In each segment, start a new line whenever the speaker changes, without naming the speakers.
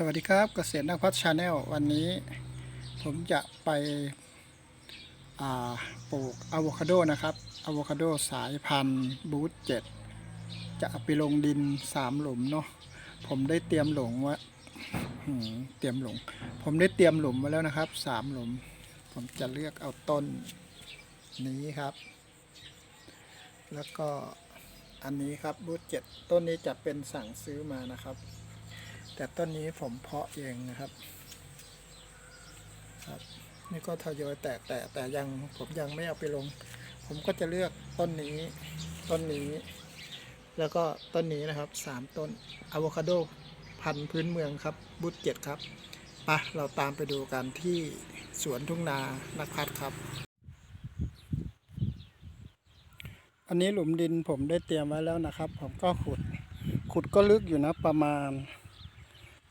สวัสดีครับเกษตรนักพัฒชาแนลวันนี้ผมจะไปปลูกอะโวคาโดนะครับอะโวคาโดสายพันธุ์บูทเจ็ดจะไปลงดินสามหลุมเนาะผมได้เตรียมหลุมว้หืมเตรียมหลุมผมได้เตรียมหลุมไว้แล้วนะครับสามหลุม ผมจะเลือกเอาต้นนี้ครับ แล้วก็อันนี้ครับบูทเจ็ดต้นนี้จะเป็นสั่งซื้อมานะครับ แต่ต้นนี้ผมเพาะเองนะครับ ครับ นี่ก็ทยอยแตกแต่แต่ยังผมยังไม่เอาไปลง ผมก็จะเลือกต้นนี้ ต้นนี้ แล้วก็ต้นนี้นะครับสามต้นอะโวคาโดพันธุ์พื้นเมืองครับ บุตเจ็ดครับปะเราตามไปดูกันที่สวนทุ่งนานักพัดครับ อันนี้หลุมดินผมได้เตรียมไว้แล้วนะครับ ผมก็ขุด ขุดก็ลึกอยู่นะประมาณ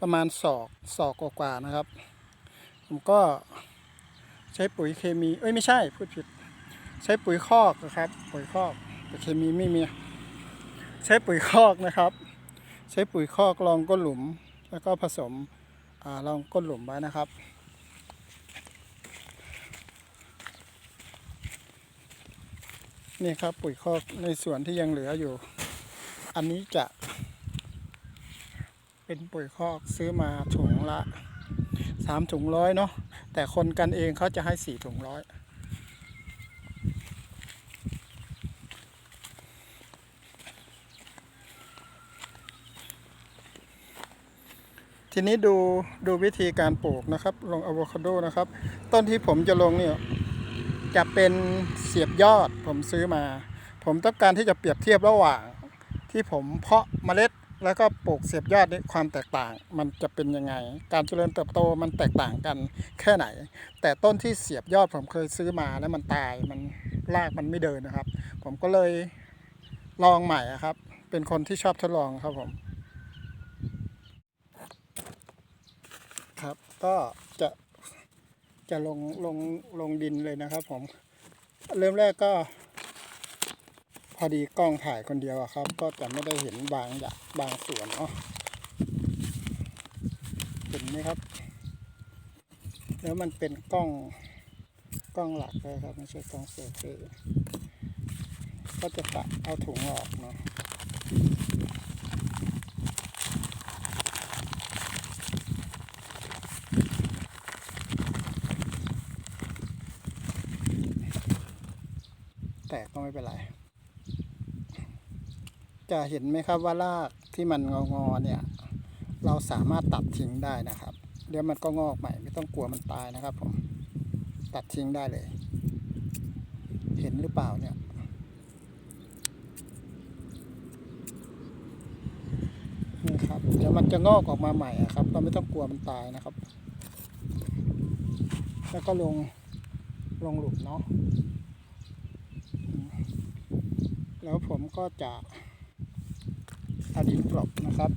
ประมาณศอกศอกกว่าๆนะครับ ผมก็ใช้ปุ๋ยเคมี เอ้ยไม่ใช่พูดผิด ใช้ปุ๋ยคอกนะครับ ปุ๋ยคอกแต่เคมีไม่มี ใช้ปุ๋ยคอกนะครับ ใช้ปุ๋ยคอกรองก้นหลุม แล้วก็ผสมอ่ารองก้นหลุมไว้นะครับ นี่ครับปุ๋ยคอกในส่วนที่ยังเหลืออยู่ อันนี้จะ เป็นปุ๋ยคอกซื้อมาถุงละสามถุงร้อยเนาะแต่คนกันเองเขาจะให้สี่ถุงร้อยทีนี้ดูดูวิธีการปลูกนะครับ ลงอะโวคาโดนะครับ ต้นที่ผมจะลงเนี่ยจะเป็นเสียบยอดผมซื้อมา ผมต้องการที่จะเปรียบเทียบระหว่างที่ผมเพาะเมล็ด แล้วก็ปลูกเสียบยอดนี่ความแตกต่างมันจะเป็นยังไง การเจริญเติบโตมันแตกต่างกันแค่ไหน แต่ต้นที่เสียบยอดผมเคยซื้อมาแล้วมันตายมันรากมันไม่เดินนะครับ ผมก็เลยลองใหม่ครับ เป็นคนที่ชอบทดลองครับผมครับก็จะจะลงลงลงดินเลยนะครับผม เริ่มแรกก็ พอดีกล้องถ่ายคนเดียวอะครับ ก็จะไม่ได้เห็นบางอย่างบางส่วนเนาะเห็นไหมครับแล้วมันเป็นกล้องกล้องหลักเลยครับไม่ใช่กล้องเซลฟี่ก็จะตัดเอาถุงออกเนาะแต่ก็ไม่เป็นไร จะเห็นไหมครับว่ารากที่มันงองอๆเนี่ยเราสามารถตัดทิ้งได้นะครับ เดี๋ยวมันก็งอกใหม่ไม่ต้องกลัวมันตายนะครับผมตัดทิ้งได้เลย เห็นหรือเปล่าเนี่ยนี่ครับเดี๋ยวมันจะงอกออกมาใหม่ครับ เราไม่ต้องกลัวมันตายนะครับ แล้วก็ลงลงหลุมเนาะแล้วผมก็จะ เอาดินกลบนะครับ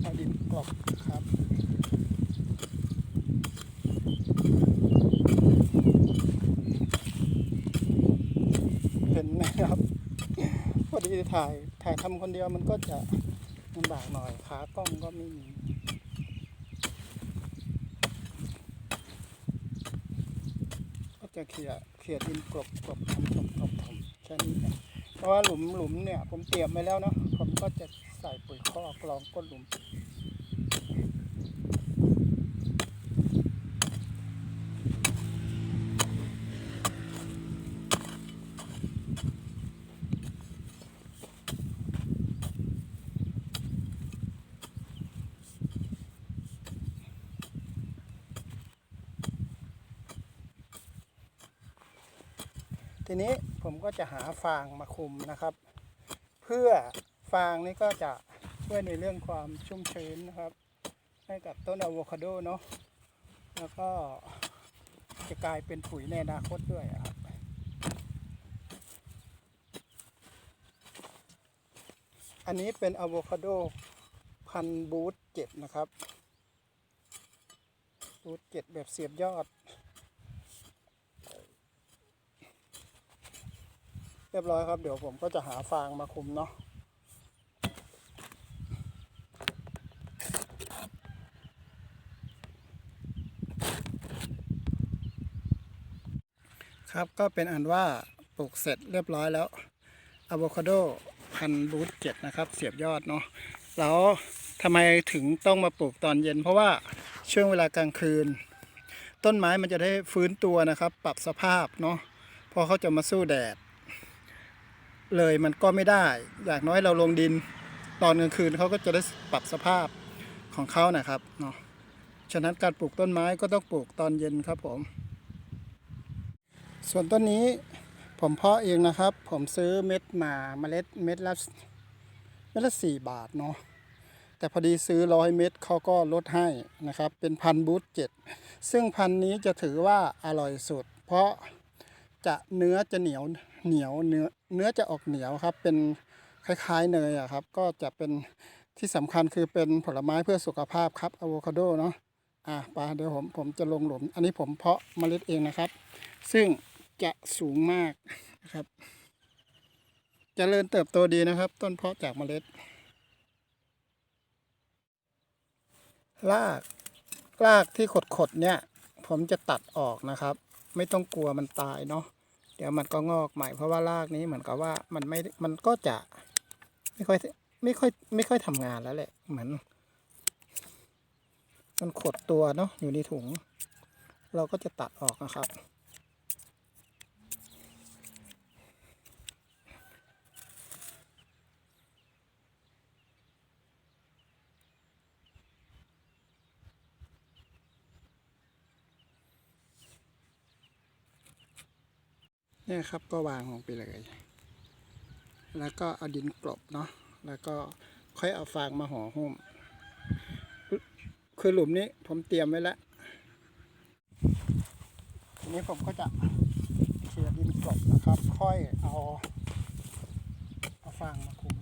เอาดินกลบครับเห็นไหมครับพอดีถ่าย ถ่ายทำคนเดียวมันก็จะลำบากหน่อยขากล้องก็ไม่มีก็จะเขี่ยเขี่ยดินกรบกรบทำทำทำทำแค่นี้เองเพราะว่าหลุมหลุมเนี่ย ผมเตรียมไว้แล้วเนาะผมก็จะใส่ปุ๋ยคอกรองก้นหลุม ทีนี้ผมก็จะหาฟางมาคุมนะครับ เพื่อฟางนี่ก็จะช่วยในเรื่องความชุ่มชื้นนะครับ ให้กับต้นอะโวคาโดเนาะแล้วก็จะกลายเป็นปุ๋ยในอนาคตด้วยครับอันนี้เป็นอะโวคาโดพันบูทเจ็ดนะครับ บูทเจ็ดแบบเสียบยอด เรียบร้อยครับ เดี๋ยวผมก็จะหาฟางมาคุมเนาะครับก็เป็นอันว่าปลูกเสร็จเรียบร้อยแล้วอะโวคาโดพันธุ์บูทเจ็ดนะครับ เสียบยอดเนาะแล้วทำไมถึงต้องมาปลูกตอนเย็น เพราะว่าช่วงเวลากลางคืน ต้นไม้มันจะได้ฟื้นตัวนะครับ ปรับสภาพเนาะพอเขาจะมาสู้แดด เลยมันก็ไม่ได้ อยางน้อยเราลงดินตอนกลางคืนเขาก็จะได้ปรับสภาพของเขานะครับเนาะฉะนั้นการปลูกต้นไม้ก็ต้องปลูกตอนเย็นครับผม ส่วนต้นนี้ผมเพาะเองนะครับ ผมซื้อเม็ดมาเมล็ดเม็ดละเม็ดละสี่บาทเนาะแต่พอดีซื้อร้อยเม็ดเขาก็ลดให้นะครับ เป็นพันบูทเจ็ดซึ่งพันนี้จะถือว่าอร่อยสุด เพราะ จะเนื้อจะเหนียวเหนียวเนื้อเนื้อจะออกเหนียวครับ เป็นคล้ายๆเนยอะครับ ก็จะเป็นที่สำคัญคือเป็นผลไม้เพื่อสุขภาพครับอะโวคาโดเนาะอะไปเดี๋ยวผมผมจะลงหลุม อันนี้ผมเพาะเมล็ดเองนะครับ ซึ่งจะสูงมากนะครับจเจริญเติบโตดีนะครับ ต้นเพาะจากเมล็ดรากรากที่ขดๆเนี่ย ผมจะตัดออกนะครับ ไม่ต้องกลัวมันตายเนาะเดี๋ยวมันก็งอกใหม่เพราะว่ารากนี้เหมือนกับว่ามันไม่มันก็จะไม่ค่อยไม่ค่อยไม่ค่อยทำงานแล้วแหละเหมือนมันขดตัวเนาะอยู่ในถุง เราก็จะตัดออกนะครับ เนี่ยครับก็วางลงไปเลย แล้วก็เอาดินกลบเนาะแล้วก็ค่อยเอาฟางมาห่อหุ้ม คือหลุมนี้ผมเตรียมไว้แล้วทีนี้ผมก็จะเขี่ยดินกลบนะครับ ค่อยเอาเอาฟางมาคลุม